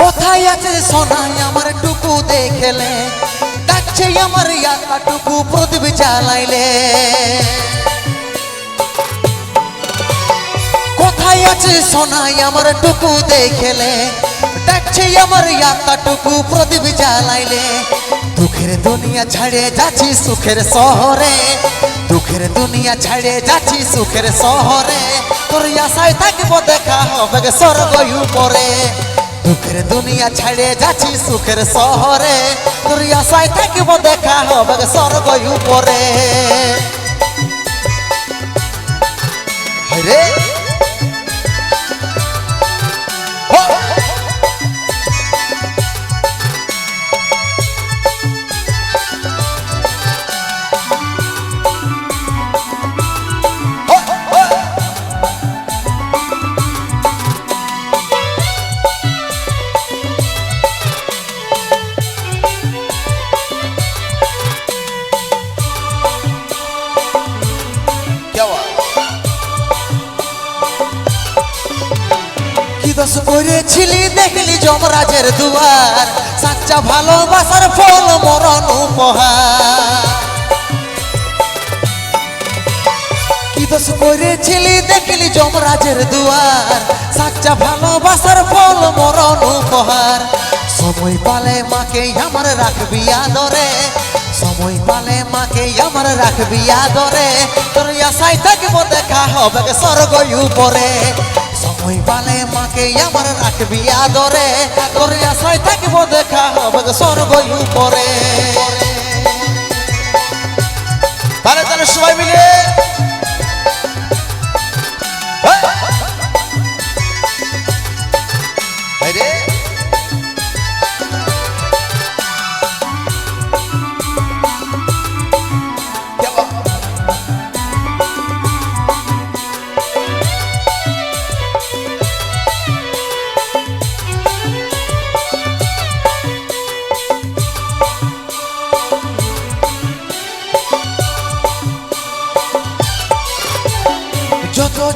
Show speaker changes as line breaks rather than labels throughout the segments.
কোথায় আছে সোনাই আমার টুকু দেখলে? ডাকছে আমার ইয়াকা টুকু, প্রদীপ জ্বালাইলে। কোথায় আছে সোনাই আমার টুকু দেখলে? ডাকছে আমার ইয়াকা টুকু প্রদীপ জ্বালাইলে। দুঃখের দুনিয়া ছাড়ে যাচ্ছি সুখের শহরে। দুঃখের দুনিয়া ছাড়ে যাচ্ছি সুখের শহরে। তোর আশায় থাকব দেখা হবে স্বর্গ উপরে। দুঃখের দুনিয়া ছাড়ে যাচ্ছি সুখের শহরে। তোর আশায় থাকব দেখা হবে স্বর্গ উপরে। দোষ দেখলি যমরাজের দুয়ার। সাচ্চা ভালোবাসার ফল, মরণ উপহার। কি দোষ করেছিলি, দেখলি যমরাজের দুয়ার। সাচ্চা ভালোবাসার ফল, মরণ উপহার। সময় পালে মাকে আমার রাখবি আদরে। সময় পালে মাকে আমার রাখবি আদরে। তোর আশায় থাকব, দেখা হবে স্বর্গ উপরে। সময় পালে আমার রাখবি আদরে তোর আশায় থাকব দেখা হবে স্বর্গ উপরে।
তাহলে তাহলে সবাই মিলে।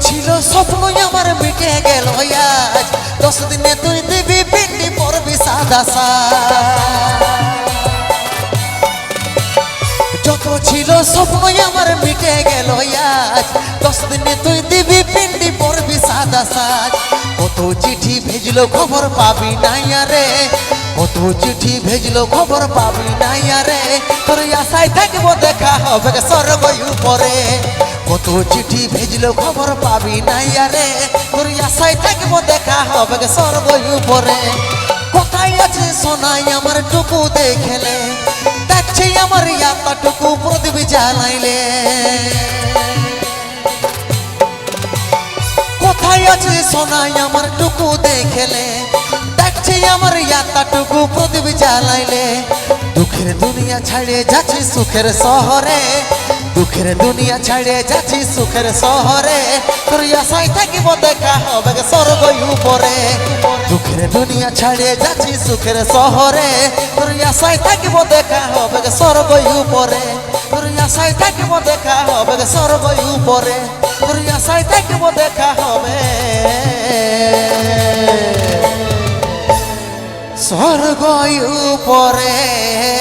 ছিল স্বপ্ন আমার মিটে গেল আজ দশ দিনে তুই দিবি পিন্ডি পড়বি সাদা। যত ছিল স্বপ্ন আমার মিটে গেল আজ দশ দিনে তুই দিবি পিন্ডি পড়বি সাদা সাজ কত চিঠি ভেজলো খবর পাবি নাই রে কত চিঠি ভেজলো খবর পাবি নাই আরে। তোর আশায় থাকব দেখা হবে স্বর্গ উপরে। কত চিঠি ভেজলো, খবর পাবি নাই রে তোর আশায় থাকব, দেখা হবে স্বর্গ উপরে। কোথায় আছে, সোনাই আমার টুকু দেখলে। দেখছে আমার ইয়াতাটুকু প্রদীপ জ্বালাইলে। কোথায় আছে, সোনাই আমার টুকু দেখলে। আমার ইয়াতাটুকু প্রদীপ জ্বালাইলে। দুঃখের দুনিয়া ছাড়ে যাচ্ছি সুখের শহরে। দুঃখের দুনিয়া ছাড়ে যাচ্ছি সুখের শহরে। তোর আশায় থাকিব দেখা হবে স্বর্গ উপরে। দুঃখের দুনিয়া ছাড়ে যাচ্ছি সুখের শহরে। তোর আশায় থাকিব দেখা হবে স্বর্গ উপরে। তোর আশায় থাকিব দেখা হবে স্বর্গ উপরে। তোর আশায় থাকিব দেখা হবে। গয়ু পরে